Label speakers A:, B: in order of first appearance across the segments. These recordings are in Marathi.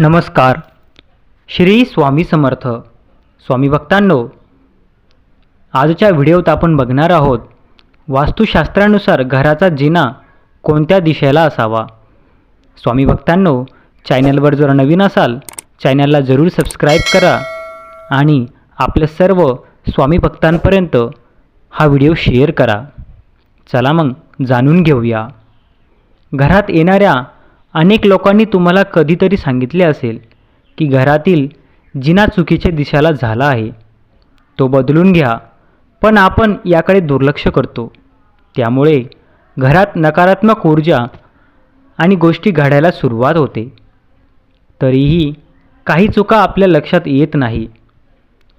A: नमस्कार. श्री स्वामी समर्थ. स्वामी भक्तांनो आजच्या व्हिडिओत आपण बघणार आहोत वास्तुशास्त्रानुसार घराचा जिना कोणत्या दिशेला असावा? स्वामी भक्तांनो चॅनलवर जर नवीन असाल चॅनलला जरूर सबस्क्राईब करा आणि आपल्या सर्व स्वामी भक्तांपर्यंत हा व्हिडिओ शेअर करा. चला मग जाणून घेऊया. घरात येणाऱ्या अनेक लोकांनी तुम्हाला कधीतरी सांगितले असेल की घरातील जिना चुकीच्या दिशाला झाला आहे तो बदलून घ्या. पण आपण याकडे दुर्लक्ष करतो. त्यामुळे घरात नकारात्मक ऊर्जा आणि गोष्टी घडायला सुरुवात होते. तरीही काही चुका आपल्या लक्षात येत नाही.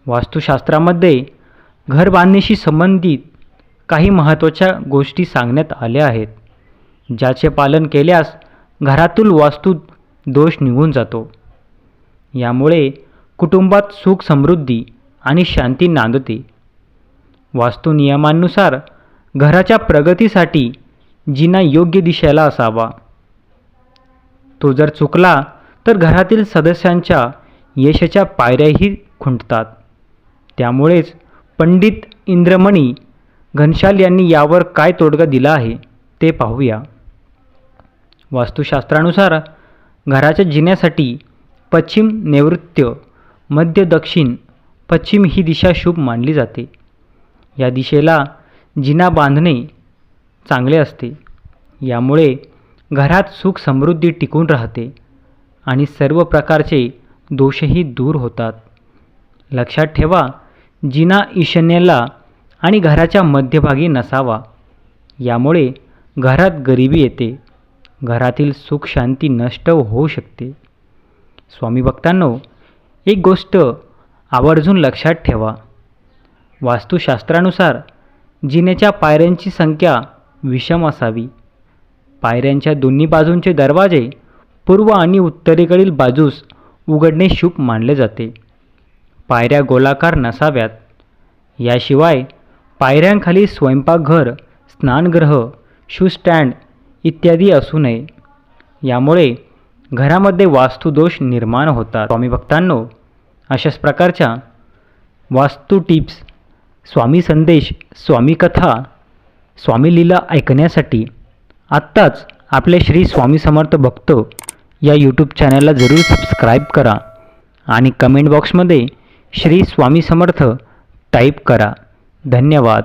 A: वास्तुशास्त्रामध्ये घर बांधणीशी संबंधित काही महत्त्वाच्या गोष्टी सांगण्यात आल्या आहेत ज्याचे पालन केल्यास घरातील वास्तू दोष निघून जातो. यामुळे कुटुंबात सुख समृद्धी आणि शांती नांदते. वास्तू नियमांनुसार घराच्या प्रगतीसाठी जिना योग्य दिशेला असावा. तो जर चुकला तर घरातील सदस्यांच्या यशाच्या पायऱ्याही खुंटतात. त्यामुळेच पंडित इंद्रमणी घनशाल यांनी यावर काय तोडगा दिला आहे ते पाहूया. वास्तुशास्त्रानुसार घराच्या जिन्यासाठी पश्चिम नैऋत्य मध्य दक्षिण पश्चिम ही दिशा शुभ मानली जाते. या दिशेला जिना बांधणे चांगले असते. यामुळे घरात सुख समृद्धी टिकून राहते आणि सर्व प्रकारचे दोषही दूर होतात. लक्षात ठेवा जिना ईशान्येला आणि घराच्या मध्यभागी नसावा. यामुळे घरात गरिबी येते. घरातील सुखशांती नष्ट होऊ शकते. स्वामी भक्तांनो एक गोष्ट आवर्जून लक्षात ठेवा. वास्तुशास्त्रानुसार जिन्याच्या पायऱ्यांची संख्या विषम असावी. पायऱ्यांच्या दोन्ही बाजूंचे दरवाजे पूर्व आणि उत्तरेकडील बाजूस उघडणे शुभ मानले जाते. पायऱ्या गोलाकार नसाव्यात. याशिवाय पायऱ्यांखाली स्वयंपाकघर स्नानगृह शू स्टँड इत्यादी असू नये. यामुळे घरामध्ये वास्तुदोष निर्माण होतात. स्वामी भक्तांनो अशाच प्रकारच्या वास्तू टिप्स स्वामी संदेश स्वामी कथा स्वामी लीला ऐकण्यासाठी आत्ताच आपले श्री स्वामी समर्थ भक्त या यूट्यूब चॅनलला जरूर सबस्क्राईब करा आणि कमेंट बॉक्समध्ये श्री स्वामी समर्थ टाईप करा. धन्यवाद.